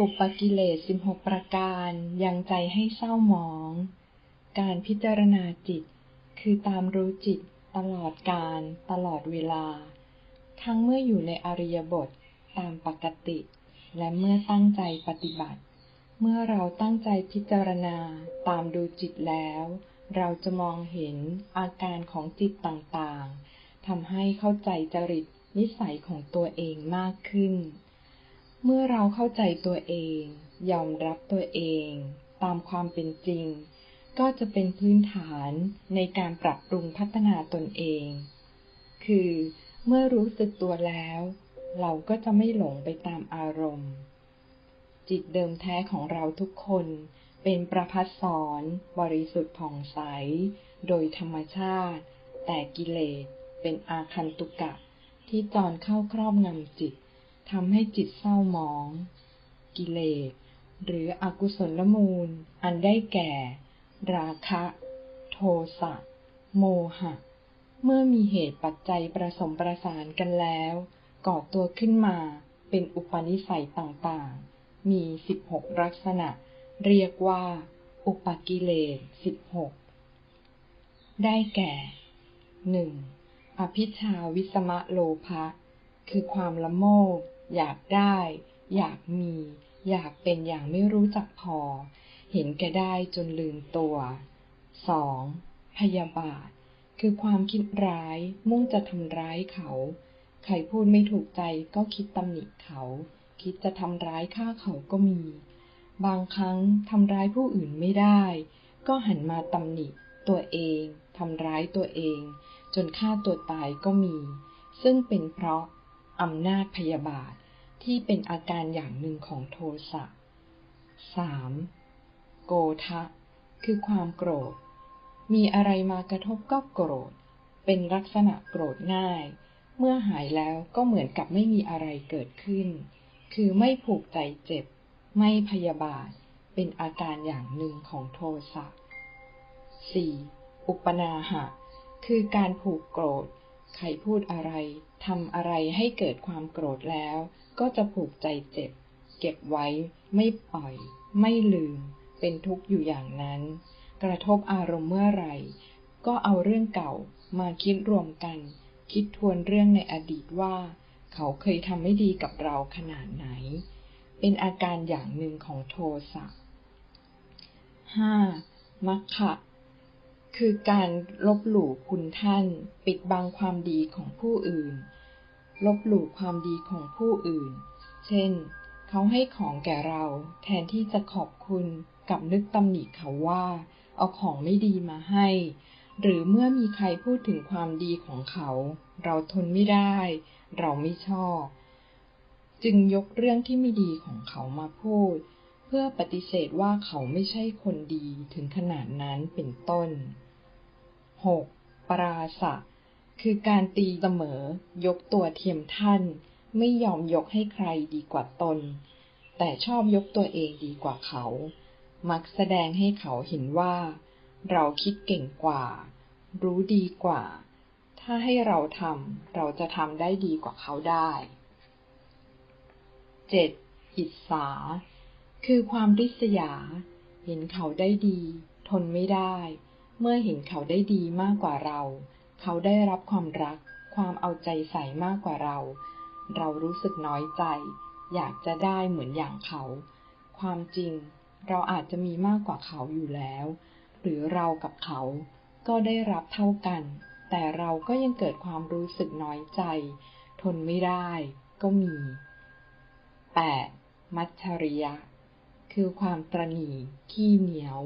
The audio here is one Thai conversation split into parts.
อุปกิเลสสิบหกประการยังใจให้เศร้าหมอง การพิจารณาจิต คือตามรู้จิตตลอดการตลอดเวลา ทั้งเมื่ออยู่ในอริยบทตามปกติ และเมื่อตั้งใจปฏิบัติ เมื่อเราตั้งใจพิจารณาตามดูจิตแล้ว เราจะมองเห็นอาการของจิตต่างๆทำให้เข้าใจจริตนิสัยของตัวเองมากขึ้น เมื่อเราเข้าใจตัวเอง ยอมรับตัวเอง ตามความเป็นจริง ก็จะเป็นพื้นฐานในการปรับปรุงพัฒนาตนเอง คือเมื่อรู้สึกตัวแล้ว เราก็จะไม่หลงไปตามอารมณ์ จิตเดิมแท้ของเราทุกคนเป็นประพัดสอนบริสุทธิ์ผ่องใส โดยธรรมชาติ แต่กิเลสเป็นอาคันตุกะที่จอนเข้าครอบงำจิต ทำให้จิตเศร้าหมอง กิเลส หรืออกุศลมูล อันได้แก่ ราคะ โทสะ โมหะ เมื่อมีเหตุปัจจัยประสมประสานกันแล้ว ก่อตัวขึ้นมาเป็นอุปนิสัยต่างๆ มีสิบหกลักษณะ เรียกว่า อุปกิเลสสิบหกได้แก่หนึ่งอภิชาวิสมะโลภะคือความละโมบ อยากได้ อยากมี อยากเป็นอย่างไม่รู้จักพอ เห็นแก่ได้จนลืมตัวสองพยาบาท คือความคิดร้าย มุ่งจะทำร้ายเขา ใครพูดไม่ถูกใจก็คิดตำหนิเขา คิดจะทำร้ายฆ่าเขาก็มี บางครั้งทำร้ายผู้อื่นไม่ได้ ก็หันมาตำหนิตัวเองทำร้ายตัวเอง จนฆ่าตัวตายก็มี ซึ่งเป็นเพราะ อำนาจพยาบาทที่เป็นอาการอย่างหนึ่งของโทสะ 3. โกทะ คือความโกรธ มีอะไรมากระทบก็โกรธ เป็นลักษณะโกรธง่าย เมื่อหายแล้วก็เหมือนกับไม่มีอะไรเกิดขึ้น คือไม่ผูกใจเจ็บ ไม่พยาบาท เป็นอาการอย่างหนึ่งของโทสะ 4. อุปนาหะ คือการผูกโกรธ ใครพูดอะไรทำอะไรให้เกิดความโกรธแล้ว ก็จะผูกใจเจ็บ เก็บไว้ ไม่ปล่อย ไม่ลืม เป็นทุกข์อยู่อย่างนั้น กระทบอารมณ์เมื่อไหร่ ก็เอาเรื่องเก่ามาคิดรวมกัน คิดทวนเรื่องในอดีตว่า เขาเคยทำไม่ดีกับเราขนาดไหน เป็นอาการอย่างหนึ่งของโทสะ 5. มัคคะ คือการลบหลู่คุณท่าน ปิดบังความดีของผู้อื่น ลบหลู่ความดีของผู้อื่น เช่น เขาให้ของแก่เราแทนที่จะขอบคุณกับนึกตำหนิเขาว่า เอาของไม่ดีมาให้ หรือเมื่อมีใครพูดถึงความดีของเขา เราทนไม่ได้ เราไม่ชอบ จึงยกเรื่องที่ไม่ดีของเขามาพูด เพื่อปฏิเสธว่าเขาไม่ใช่คนดีถึงขนาดนั้นเป็นต้น 6. ปราศะคือการตีเสมอ ยกตัวเทียมท่าน ไม่ยอมยกให้ใครดีกว่าตน แต่ชอบยกตัวเองดีกว่าเขา มักแสดงให้เขาเห็นว่า เราคิดเก่งกว่า รู้ดีกว่า ถ้าให้เราทำเราจะทำได้ดีกว่าเขาได้ 7. อิจฉาคือความริษยา เห็นเขาได้ดี ทนไม่ได้ เมื่อเห็นเขาได้ดีมากกว่าเรา เขาได้รับความรัก ความเอาใจใส่มากกว่าเรา เรารู้สึกน้อยใจ อยากจะได้เหมือนอย่างเขา ความจริงเราอาจจะมีมากกว่าเขาอยู่แล้ว หรือเรากับเขาก็ได้รับเท่ากัน แต่เราก็ยังเกิดความรู้สึกน้อยใจ ทนไม่ได้ก็มี 8. มัจฉริยะ คือความตรณีขี้เหนียว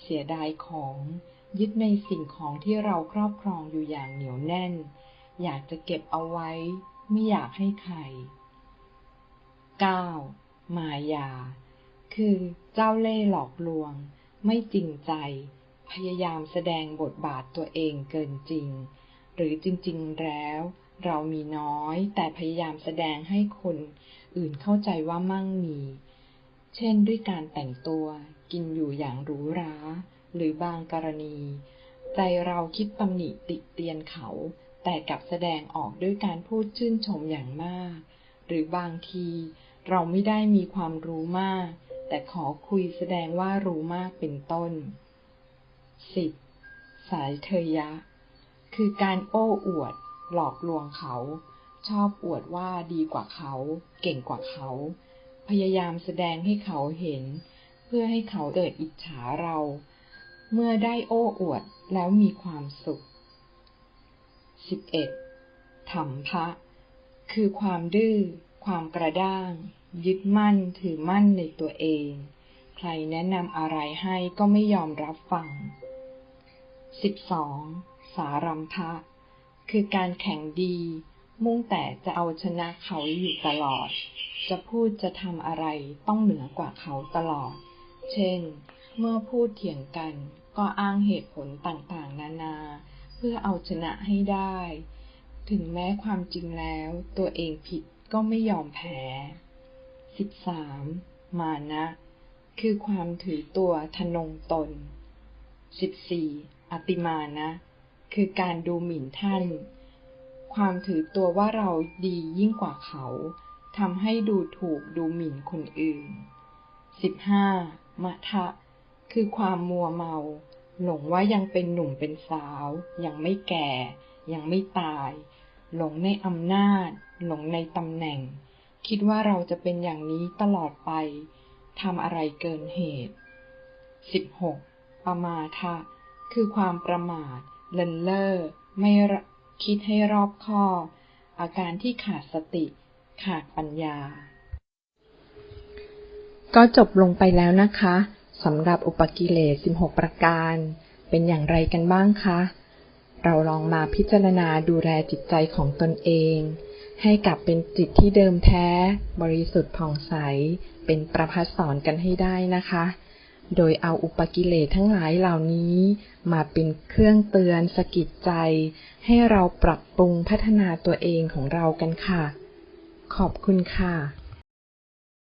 เสียดายของ ยึดในสิ่งของที่เราครอบครองอยู่อย่างเหนียวแน่น อยากจะเก็บเอาไว้ ไม่อยากให้ใคร 9. มายา คือเจ้าเล่ห์หลอกลวง ไม่จริงใจ พยายามแสดงบทบาทตัวเองเกินจริง หรือจริงๆแล้ว เรามีน้อย แต่พยายามแสดงให้คนอื่นเข้าใจว่ามั่งมี เช่นด้วยการแต่งตัว กินอยู่อย่างหรูหรา หรือบางกรณี ใจเราคิดตำหนิติเตียนเขา แต่กลับแสดงออกด้วยการพูดชื่นชมอย่างมาก หรือบางทีเราไม่ได้มีความรู้มาก แต่ขอคุยแสดงว่ารู้มากเป็นต้น 10. สายเทยะ คือการโอ้อวด หลอกลวงเขา ชอบอวดว่าดีกว่าเขา เก่งกว่าเขา พยายามแสดงให้เขาเห็น เพื่อให้เขาเกิดอิจฉาเรา เมื่อได้โอ้อวดแล้วมีความสุข 11. ธรรมภะคือความดื้อ ความกระด้าง ยึดมั่นถือมั่นในตัวเอง ใครแนะนำอะไรให้ก็ไม่ยอมรับฟัง 12. สารัมภะคือการแข่งดี มุ่งแต่จะเอาชนะเขาอยู่ตลอด จะพูดจะทำอะไรต้องเหนือกว่าเขาตลอด เช่น เมื่อพูดเถียงกัน ก็อ้างเหตุผลต่างๆ นานา เพื่อเอาชนะให้ได้ ถึงแม้ความจริงแล้ว ตัวเองผิดก็ไม่ยอมแพ้ 13. มานะ คือความถือตัวทะนงตน 14. อติมานะ คือการดูหมิ่นท่าน ความถือตัวว่าเราดียิ่งกว่าเขาทำให้ดูถูกดูหมิ่นคนอื่น 15. มะทะ คือความมัวเมา หลงว่ายังเป็นหนุ่มเป็นสาว ยังไม่แก่ ยังไม่ตาย หลงในอำนาจ หลงในตำแหน่ง คิดว่าเราจะเป็นอย่างนี้ตลอดไปทำอะไรเกินเหตุ 16. ประมาทะคือความประมาท เลินเล่อ ไม่คิดให้รอบคอบ อาการที่ขาดสติ ขาดปัญญา ก็จบลงไปแล้วนะคะ สำหรับอุปกิเลส 16 ประการ เป็นอย่างไรกันบ้างคะ เราลองมาพิจารณาดูแลจิตใจของตนเอง ให้กลับเป็นจิตที่เดิมแท้ บริสุทธิ์ผ่องใส เป็นประพัสสอนกันให้ได้นะคะ โดยเอาอุปกิเลสทั้งหลายเหล่านี้ มาเป็นเครื่องเตือนสะกิดใจ ให้เราปรับปรุงพัฒนาตัวเองของเรากันค่ะ ขอบคุณค่ะ